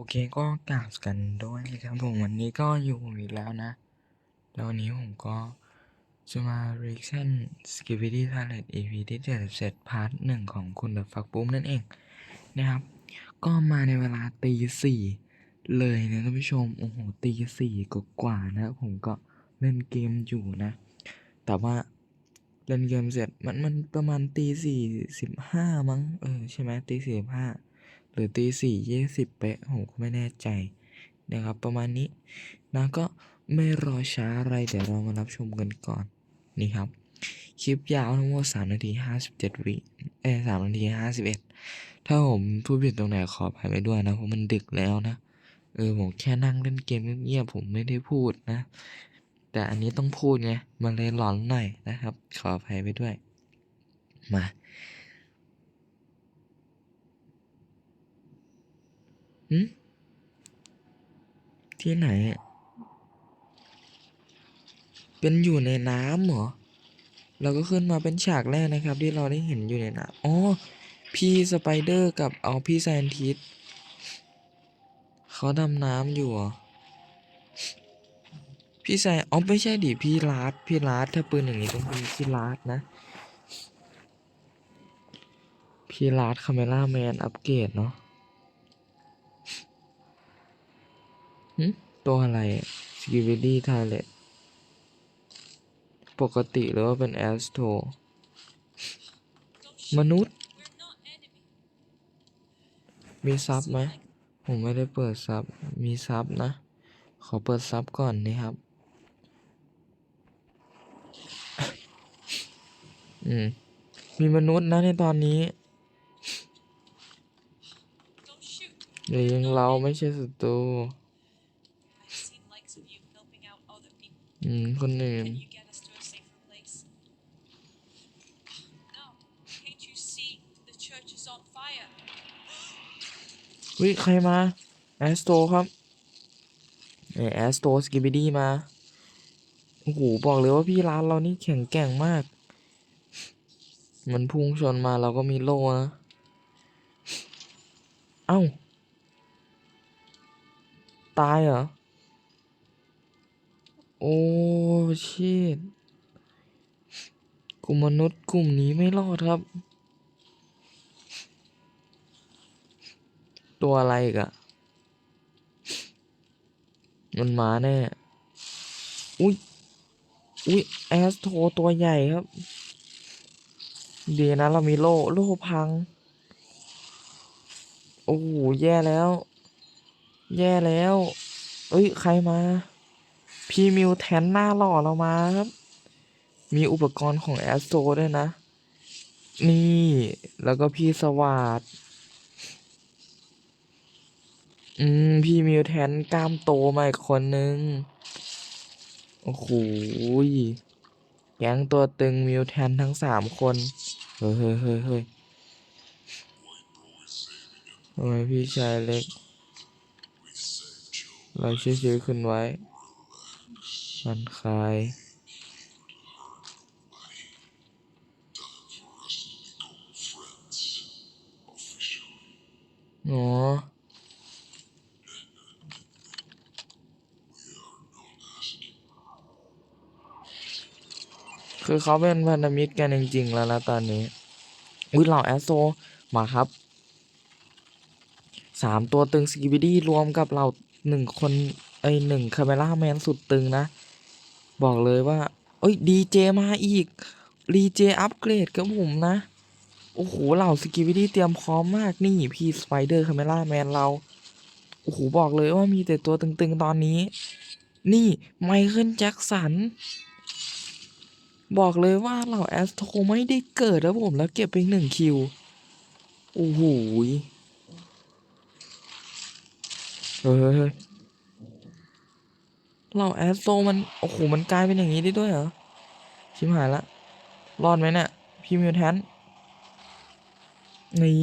โอเคก็กราบกันด้วยนะครับผมวันนี้ก็อยู่อีกแล้วนะแล้ววันนี้ผมก็จะมา reaction Skibidi Toilet EP ที่77พาร์ทหนึ่งของคุณ The Fuck Boom นั่นเองนะครับ ก็มาในเวลาตีสี่เลยนะท่านผู้ชม โอ้โหตีสี่กว่าๆนะ ผมก็เล่นเกมอยู่นะ แต่ว่าเล่นเกมเสร็จมันมันประมาณตีสี่สิบห้ามั้ง เออ ใช่ไหมตีสี่สิบห้า รือตีสี่ยี่สิบเป๊ะผมก็ไม่แน่ใจนะครับ ประมาณนี้นะก็ไม่รอช้าอะไรเดี๋ยวเรามารับชมกันก่อนนี่ครับ คลิปยาวทั้งหมดสามนาทีห้าสิบเจ็ดวิเอ้สามนาทีห้าสิบเอ็ดถ้าผมพูดผิดตรงไหนขออภัยไปด้วยนะ เพราะมันดึกแล้วนะ เออผมแค่นั่งเล่นเกมเงียบผมไม่ได้พูดนะ แต่อันนี้ต้องพูดไงมันเลยหลอนหน่อยนะครับ ขออภัยไปด้วย มา หืมที่ไหน เป็นอยู่ในน้ำเหรอ เราก็ขึ้นมาเป็นฉากแรกนะครับ ที่เราได้เห็นอยู่ในน้ำอ๋อ พี่สไปเดอร์กับเอาพี่ไซนทิสเขาดำน้ำอยู่เหรอพี่ไซนอ๋อไม่ใช่ดิพี่ลาดพี่ลาดถ้าปืนอย่างนี้ต้องเป็นพี่ลาดนะ พี่ลาดคาเมล่าแมนอัปเกรดเนาะ หึตัวอะไรสกิวิดี้ทาเลตปกติหรือว่าเป็นแอสโทมนุษย์ มีซับไหม ผมไม่ได้เปิดซับ มีซับนะ ขอเปิดซับก่อนนะครับ อืม มีมนุษย์นะในตอนนี้เดี๋ยวยังเราไม่ใช่ศัตรู อืม คนอื่น Can you get us to a safer place? No. Can't you see the church is on fire? วิใครมา แอสโตครับเอแอสโตสกิบิดี้มา โอ้โห บอกเลยว่าพี่ร้านเรานี่แข็งแกร่งมาก มันพุ่งชนมาเราก็มีโล่นะ เอ้า ตายเหรอ โอ้ชิตกลุ่มมนุษย์กลุ่มนี้ไม่รอดครับ ตัวอะไรอีกะมันมาแน่ อุ้ย อุ้ย แอสโทตัวใหญ่ครับ ดีนะเรามีโล่โล่พัง โอ้โหแย่แล้ว แย่แล้ว เอ้ย ใครมา พี่มิวแทนหน้าหล่อเรามาครับ มีอุปกรณ์ของแอสโตด้วยนะ นี่แล้วก็พี่สวัสดอืม พี่มิวแทนกล้ามโตมาอีกคนนึง โอ้โหยแก๊งตัวตึงมิวแทนทั้งสามคน เฮ้ยเฮ้ยเฮ้ยเฮ้ยทำไมพี่ชายเล็ก เราชื่อชื่อขึ้นไว้ มันคลายอ๋อคือเขาเป็นพันธมิตรกันจริง ๆ แล้วนะตอนนี้ อุ้ยเหล่าแอสโซ มาครับ สามตัวตึงสกิบิดี้รวมกับเราหนึ่งคน ไอหนึ่งคาเมล่าแมนสุดตึงนะ บอกเลยว่า เอ้ยดีเจมาอีกดีเจอัปเกรดกับผมนะ โอ้โห เหล่าสกิบิดี้เตรียมพร้อมมากนี่พี่สไปเดอร์คาเมล่าแมนเรา โอ้โห บอกเลยว่ามีแต่ตัวตึงๆตอนนี้ นี่ไมเคิลแจ็คสันบอกเลยว่าเหล่าแอสโทไม่ได้เกิดแล้วผมแล้วเก็บไปหนึ่งคิว โอ้โหเฮ้ย เฮ้ยเฮ้ยเหล่าแอสโทมัน โอ้โห มันกลายเป็นอย่างนี้ได้ด้วยเหรอ ชิมหายละ รอดไหมเนี่ยพี่มิวแทนนี่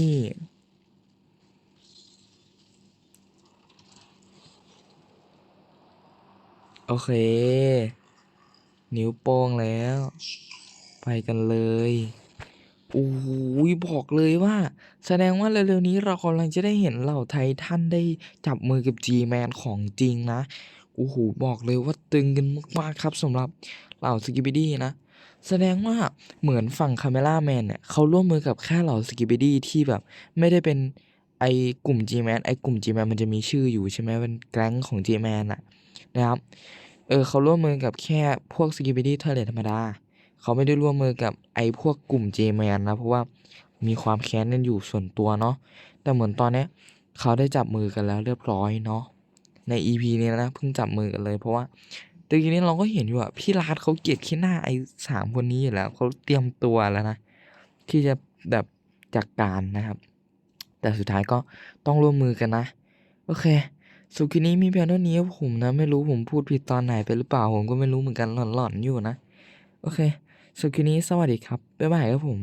โอเค นิ้วโป้งแล้ว ไปกันเลยโอ้โหบอกเลยว่า แสดงว่าเร็วๆนี้เรากำลังจะได้เห็นเหล่าไททันได้จับมือกับ G-Man ของจริงนะ โอ้โหบอกเลยว่าตึงกันมากๆครับสำหรับเหล่า Skibidi นะ แสดงว่าเหมือนฝั่ง Cameraman เนี่ยเขาร่วมมือกับแค่เหล่า Skibidi ที่แบบไม่ได้เป็นไอ้กลุ่ม G-Man ไอ้กลุ่ม G-Man มันจะมีชื่ออยู่ใช่ไหมเป็นแก๊งของ G-Man น่ะนะครับ เออเขาร่วมมือกับแค่พวก Skibidi Toilet ธรรมดา เขาไม่ได้ร่วมมือกับไอ้พวกกลุ่ม J-Man นะ เพราะว่ามีความแค้นกันอยู่ส่วนตัวเนาะ แต่เหมือนตอนเนี้ยเขาได้จับมือกันแล้วเรียบร้อยเนาะ ใน EP นี้นะเพิ่งจับมือกันเลยเพราะว่าตะกี้นี้เราก็เห็นอยู่อะพี่รัฐเขาเกลียดขี้หน้าไอ้สามคนนี้อยู่แล้วเขาเตรียมตัวแล้วนะที่จะแบบจัดการนะครับ แต่สุดท้ายก็ต้องร่วมมือกันนะ โอเค สุดคลินี้มีเพียงเท่านี้ผมนะ ไม่รู้ผมพูดผิดตอนไหนไปหรือเปล่าผมก็ไม่รู้เหมือนกันหลอนๆอยู่นะ โอเค สุดคลินี้สวัสดีครับบ๊ายบายครับผม